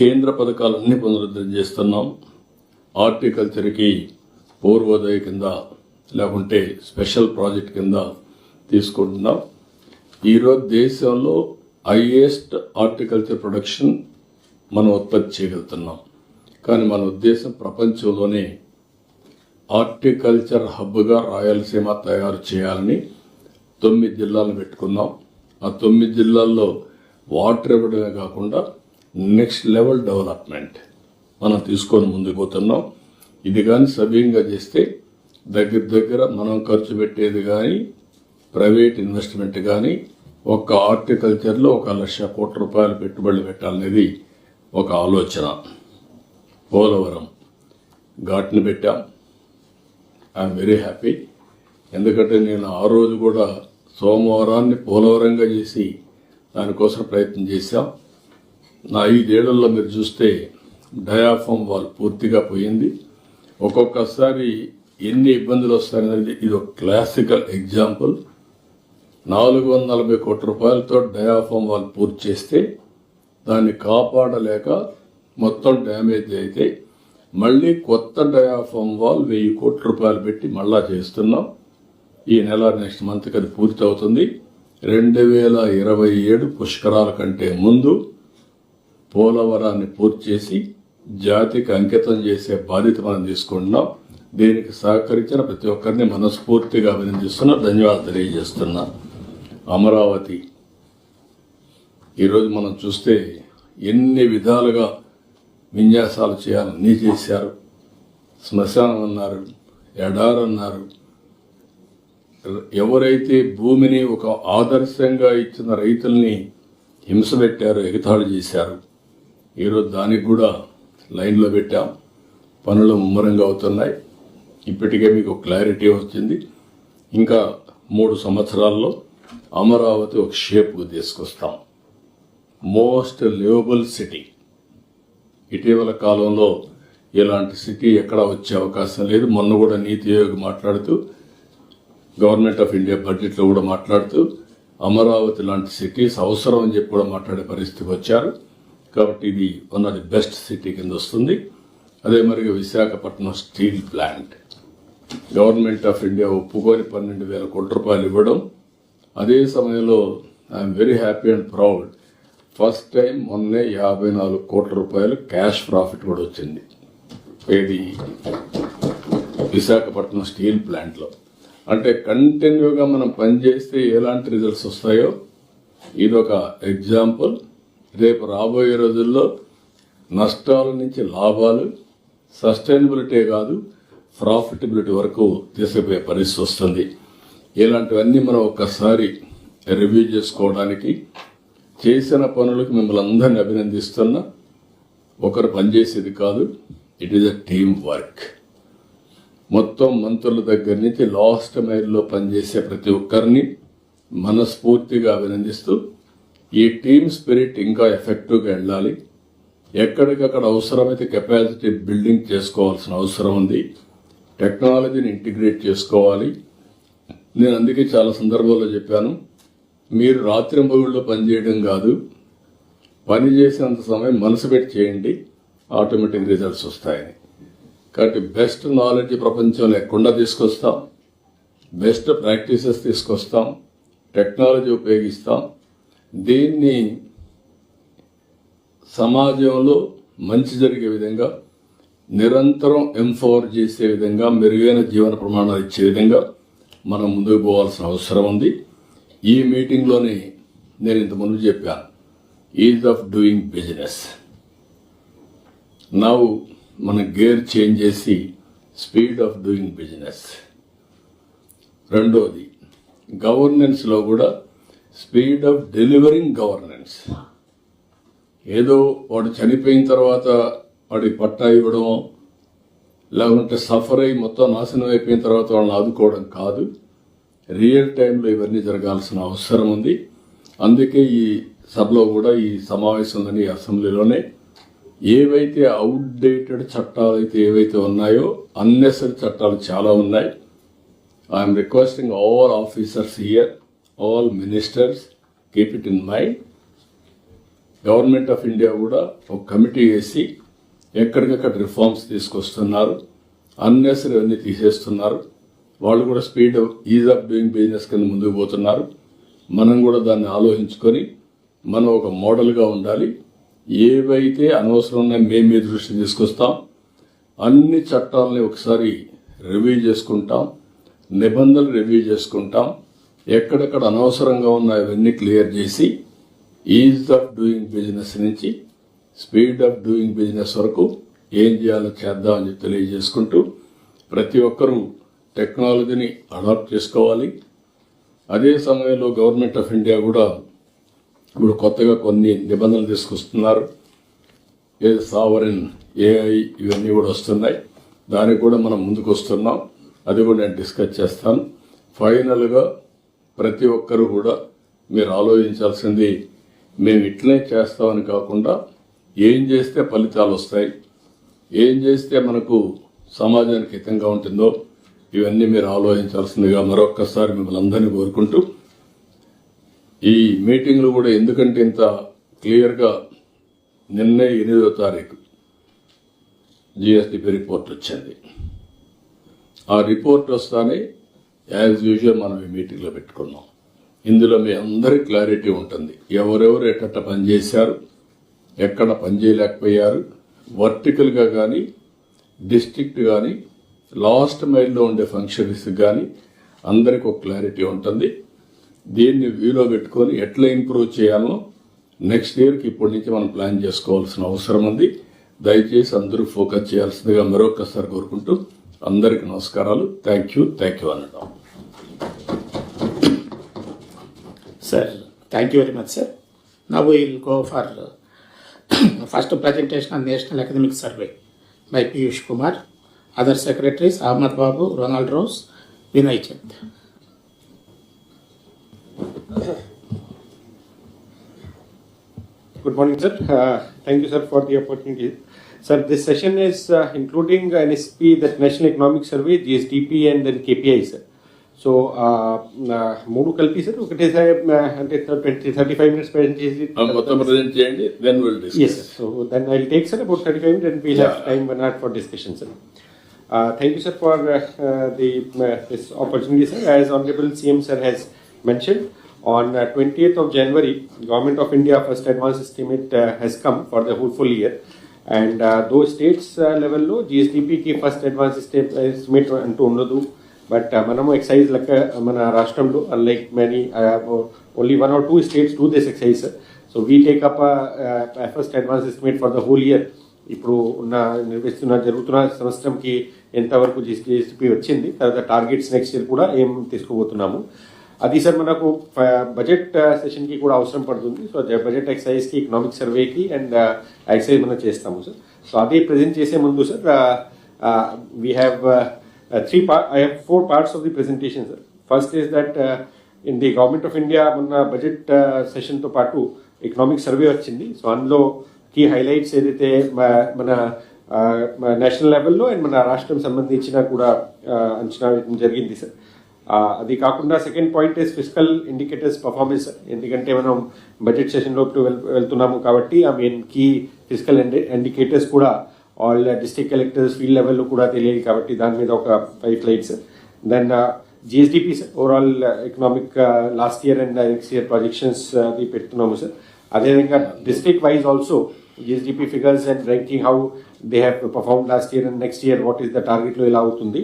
కేంద్ర పథకాలన్నీ పునరుద్ధరణ చేస్తున్నాం. హార్టికల్చర్కి పూర్వోదయ కింద లేకుంటే స్పెషల్ ప్రాజెక్ట్ కింద తీసుకుంటున్నాం. ఈరోజు దేశంలో హైయెస్ట్ హార్టికల్చర్ ప్రొడక్షన్ మనం ఉత్పత్తి చేయగలుగుతున్నాం. కానీ మన ఉద్దేశం ప్రపంచంలోనే హార్టికల్చర్ హబ్గా రాయలసీమ తయారు చేయాలని తొమ్మిది జిల్లాలు పెట్టుకున్నాం. ఆ తొమ్మిది జిల్లాల్లో వాటర్ ఇవ్వడమే కాకుండా నెక్స్ట్ లెవెల్ డెవలప్మెంట్. మనం తీసుకొని ముందుకు పోతున్నాం. ఇది కానీ సవ్యంగా చేస్తే దగ్గర దగ్గర మనం ఖర్చు పెట్టేది కానీ ప్రైవేట్ ఇన్వెస్ట్మెంట్ కానీ ఒక్క హార్టికల్చర్లో ఒక లక్ష కోట్ల రూపాయలు పెట్టుబడులు పెట్టాలనేది ఒక ఆలోచన. పోలవరం. ఘాట్ని పెట్టాం. ఐఎమ్ వెరీ హ్యాపీ ఎందుకంటే నేను ఆ రోజు కూడా సోమవారాన్ని పోలవరంగా చేసి దానికోసం ప్రయత్నం చేశాం. నా ఐదేళ్ళలో మీరు చూస్తే డయాఫామ్ వాల్ పూర్తిగా పోయింది. ఒక్కొక్కసారి ఎన్ని ఇబ్బందులు వస్తాయనేది ఇది ఒక క్లాసికల్ ఎగ్జాంపుల్. నాలుగు వందల నలభై కోట్ల రూపాయలతో డయాఫామ్ వాల్ పూర్తి చేస్తే దాన్ని కాపాడలేక మొత్తం డ్యామేజ్ అయితే మళ్ళీ కొత్త డయాఫామ్ వాల్ వెయ్యి కోట్ల రూపాయలు పెట్టి మళ్ళా చేస్తున్నాం. ఈ నెల నెక్స్ట్ మంత్కి అది పూర్తి అవుతుంది రెండు వేల ఇరవై ఏడు పుష్కరాల కంటే ముందు పోలవరాన్ని పూర్తి చేసి జాతికి అంకితం చేసే బాధ్యత మనం తీసుకుంటున్నాం. దీనికి సహకరించిన ప్రతి ఒక్కరిని మనస్ఫూర్తిగా అభినందిస్తున్నా ధన్యవాదాలు తెలియజేస్తున్నా. అమరావతి ఈరోజు మనం చూస్తే ఎన్ని విధాలుగా విన్యాసాలు చేయాలని చేశారు. శ్మశానం అన్నారు ఎడారన్నారు. ఎవరైతే భూమిని ఒక ఆదర్శంగా ఇచ్చిన రైతుల్ని హింస పెట్టారో ఎగతాళి చేశారు. ఈరోజు దానికి కూడా లైన్లో పెట్టాం. పనులు ముమ్మరంగా అవుతున్నాయి. ఇప్పటికే మీకు క్లారిటీ వచ్చింది ఇంకా మూడు సంవత్సరాల్లో అమరావతి ఒక షేప్కు తీసుకొస్తాం. Most livable city. ఇటీవల కాలంలో ఇలాంటి సిటీ ఎక్కడా వచ్చే అవకాశం లేదు. మొన్న కూడా నీతి ఆయోగ్ మాట్లాడుతూ గవర్నమెంట్ ఆఫ్ ఇండియా బడ్జెట్లో కూడా మాట్లాడుతూ అమరావతి లాంటి సిటీస్ అవసరం అని చెప్పి కూడా మాట్లాడే పరిస్థితికి వచ్చారు. కాబట్టి ఇది one of the best city కింద వస్తుంది. అదే మరి Visakhapatnam steel plant. Government of India ఒప్పుకొని పన్నెండు వేల కోట్ల రూపాయలు ఇవ్వడం. అదే సమయంలో I'm very happy and proud first time మొన్నే యాభై నాలుగు కోట్ల రూపాయలు క్యాష్ ప్రాఫిట్ కూడా వచ్చింది. ఇది విశాఖపట్నం స్టీల్ ప్లాంట్లో. అంటే కంటిన్యూగా మనం పనిచేస్తే ఎలాంటి రిజల్ట్స్ వస్తాయో ఇది ఒక ఎగ్జాంపుల్ రేపు రాబోయే రోజుల్లో నష్టాల నుంచి లాభాలు సస్టైనబిలిటీ కాదు ప్రాఫిటబిలిటీ వరకు తీసుకుపోయే పరిస్థితి వస్తుంది. ఇలాంటివన్నీ మనం ఒక్కసారి రివ్యూ చేసుకోవడానికి చేసిన పనులకు మిమ్మల్ని అందరినీ అభినందిస్తున్నా ఒకరు పనిచేసేది కాదు it is a team work మొత్తం మంత్రుల దగ్గర నుంచి లాస్ట్ మైల్లో పనిచేసే ప్రతి ఒక్కరిని మనస్ఫూర్తిగా అభినందిస్తూ ఈ టీమ్ స్పిరిట్ ఇంకా ఎఫెక్టివ్గా వెళ్ళాలి. ఎక్కడికక్కడ అవసరమైతే కెపాసిటీ బిల్డింగ్ చేసుకోవాల్సిన అవసరం ఉంది. టెక్నాలజీని ఇంటిగ్రేట్ చేసుకోవాలి. నేను అందుకే చాలా సందర్భాల్లో చెప్పాను మీరు రాత్రి మొగుళ్ళు పనిచేయడం కాదు పని చేసినంత సమయం మనసు పెట్టి చేయండి ఆటోమేటిక్ రిజల్ట్స్ వస్తాయని. కాబట్టి బెస్ట్ నాలెడ్జ్ ప్రపంచంలో లేకుండా తీసుకొస్తాం బెస్ట్ ప్రాక్టీసెస్ తీసుకొస్తాం టెక్నాలజీ ఉపయోగిస్తాం దీన్ని సమాజంలో మంచి జరిగే విధంగా నిరంతరం ఎంఫోర్ చేసే విధంగా మెరుగైన జీవన ప్రమాణాలు ఇచ్చే విధంగా మనం ముందుకు పోవాల్సిన అవసరం ఉంది. ఈ మీటింగ్లోనే నేను ఇంతకుముందు చెప్పాను ఈజ్ ఆఫ్ డూయింగ్ బిజినెస్. నవ్వు మన గేర్ చేంజ్ చేసి స్పీడ్ ఆఫ్ డూయింగ్ బిజినెస్. రెండోది గవర్నెన్స్లో కూడా స్పీడ్ ఆఫ్ డెలివరింగ్ గవర్నెన్స్. ఏదో వాడు చనిపోయిన తర్వాత వాడికి పట్టా ఇవ్వడం లేకుంటే సఫర్ అయి మొత్తం నాశనం అయిపోయిన తర్వాత వాళ్ళని ఆదుకోవడం కాదు. రియల్ టైంలో ఇవన్నీ జరగాల్సిన అవసరం ఉంది. అందుకే ఈ సభలో కూడా ఈ సమావేశంలోని అసెంబ్లీలోనే. ఏవైతే అవుట్డేటెడ్ చట్టాలు అయితే ఏవైతే ఉన్నాయో అన్నెసరీ చట్టాలు చాలా ఉన్నాయి. I'm requesting all officers here all ministers keep it in mind government of India కూడా ఒక కమిటీ వేసి ఎక్కడికక్కడ రిఫార్మ్స్ తీసుకొస్తున్నారు. అన్నెసరీ అన్నీ తీసేస్తున్నారు. వాళ్ళు కూడా speed ease of doing business కింద ముందుకు పోతున్నారు. మనం కూడా దాన్ని ఆలోచించుకొని మనం ఒక మోడల్గా ఉండాలి. ఏవైతే అనవసరం ఉన్నాయో మేము మీ దృష్టి తీసుకొస్తాం. అన్ని చట్టాలని ఒకసారి రివ్యూ చేసుకుంటాం. నిబంధనలు రివ్యూ చేసుకుంటాం. ఎక్కడెక్కడ అనవసరంగా ఉన్న అవన్నీ క్లియర్ చేసి ఈజ్ ఆఫ్ డూయింగ్ బిజినెస్ నుంచి స్పీడ్ ఆఫ్ డూయింగ్ బిజినెస్ వరకు ఏం చేయాలో చేద్దామని తెలియజేసుకుంటూ ప్రతి ఒక్కరూ టెక్నాలజీని అడాప్ట్ చేసుకోవాలి. అదే సమయంలో గవర్నమెంట్ ఆఫ్ ఇండియా కూడా ఇప్పుడు కొత్తగా కొన్ని నిబంధనలు తీసుకొస్తున్నారు. ఏది సావరిన్ ఏఐ ఇవన్నీ కూడా వస్తున్నాయి. దానికి కూడా మనం ముందుకు వస్తున్నాం అది కూడా నేను డిస్కస్ చేస్తాను. ఫైనల్గా ప్రతి ఒక్కరు కూడా మీరు ఆలోచించాల్సింది మేము ఇట్లనే చేస్తామని కాకుండా ఏం చేస్తే ఫలితాలు వస్తాయి ఏం చేస్తే మనకు సమాజానికి హితంగా ఉంటుందో ఇవన్నీ మీరు ఆలోచించాల్సిందిగా మరొక్కసారి మిమ్మల్ని అందరినీ కోరుకుంటూ ఈ మీటింగ్లు కూడా ఎందుకంటే ఇంత క్లియర్గా నిన్నే ఎనిమిదో తారీఖు జిఎస్టిపి రిపోర్ట్ వచ్చింది. ఆ రిపోర్ట్ వస్తానే యాజ్ యూజువల్ మనం ఈ మీటింగ్లో పెట్టుకున్నాం. ఇందులో మీ అందరి క్లారిటీ ఉంటుంది. ఎవరెవరు ఎట్ట పనిచేశారు ఎక్కడ పనిచేయలేకపోయారు వర్టికల్గా కానీ డిస్ట్రిక్ట్ కానీ లాస్ట్ మైల్లో ఉండే ఫంక్షన్స్ కానీ అందరికి ఒక క్లారిటీ ఉంటుంది. దీన్ని వ్యూలో పెట్టుకొని ఎట్లా ఇంప్రూవ్ చేయాలో నెక్స్ట్ ఇయర్కి ఇప్పటి నుంచి మనం ప్లాన్ చేసుకోవాల్సిన అవసరం ఉంది. దయచేసి అందరూ ఫోకస్ చేయాల్సిందిగా మరొకసారి కోరుకుంటూ అందరికీ నమస్కారాలు. థ్యాంక్ యూ థ్యాంక్ యూ అనడం Sir, thank you very much, sir. Now we will go for uh, first presentation on National Academic Survey by Piyush Kumar. Other secretaries Ahmad Babu, Ronald Rose, Vinay Chand. Good morning, sir. Uh, Thank you, sir, for the opportunity. Sir, this session is uh, including NSP, that National Economic Survey, GSDP, and then KPI, sir. So మూడు కలిపి sir ఒకటేసారి uh, అంటే twenty thirty five minutes present చేసి మొత్తం present చేయండి then will Yes, discuss sir. So then I'll take, sir, about 35 minutes and we'll have Yeah. time one hour for discussion, sir. Uh, Thank you, sir, for uh, uh, the, uh, this opportunity, sir. As Honorable CM, sir, has mentioned, on uh, 20th of January, Government of India first advance estimate uh, has come for the whole full year. And uh, those states uh, level లో GSDP కి first advance estimate అంటూ ఉండదు but uh, మనము excise లెక్క మన రాష్ట్రంలో unlike many only one or two states to this excise so we take up first advance estimate for the whole year ఇప్పుడు ఉన్న నిర్వహిస్తున్న జరుగుతున్న సంవత్సరంకి ఎంతవరకు జిఎస్టిపి వచ్చింది తర్వాత టార్గెట్స్ నెక్స్ట్ ఇయర్ కూడా ఏం తీసుకోబోతున్నాము. అది సార్ మనకు uh, బడ్జెట్ సెషన్కి uh, కూడా అవసరం పడుతుంది. సో బడ్జెట్ ఎక్సైజ్కి ఎకనామిక్ సర్వేకి అండ్ ఎక్సైజ్ మనం చేస్తాము సార్. సో అది ప్రజెంట్ చేసే ముందు sir we have three part I have four parts of the presentation sir first is that in the government of India మొన్న బడ్జెట్ సెషన్తో uh, పాటు ఎకనామిక్ సర్వే వచ్చింది. సో అందులో కీ హైలైట్స్ ఏదైతే మన నేషనల్ లెవెల్లో అండ్ మన రాష్ట్రం సంబంధించిన కూడా uh, అంచనా వేయడం జరిగింది సార్ uh, అది కాకుండా second point is physical indicators performance ఎందుకంటే మనం బడ్జెట్ సెషన్లో లోపు వెళ్తున్నాము కాబట్టి ఆ మెయిన్ కీ ఫిజికల్ ఇండికేటర్స్ కూడా ఆల్ డిస్టిక్ కలెక్టర్స్ ఫీల్డ్ లెవెల్లో కూడా తెలియాలి కాబట్టి దాని మీద ఒక five flights then GSDP overall economic last year and next year projections అది పెడుతున్నాము సార్ అదేవిధంగా district wise also GSDP figures and ranking how they have perform last year and next year what is the టార్గెట్లో ఎలా అవుతుంది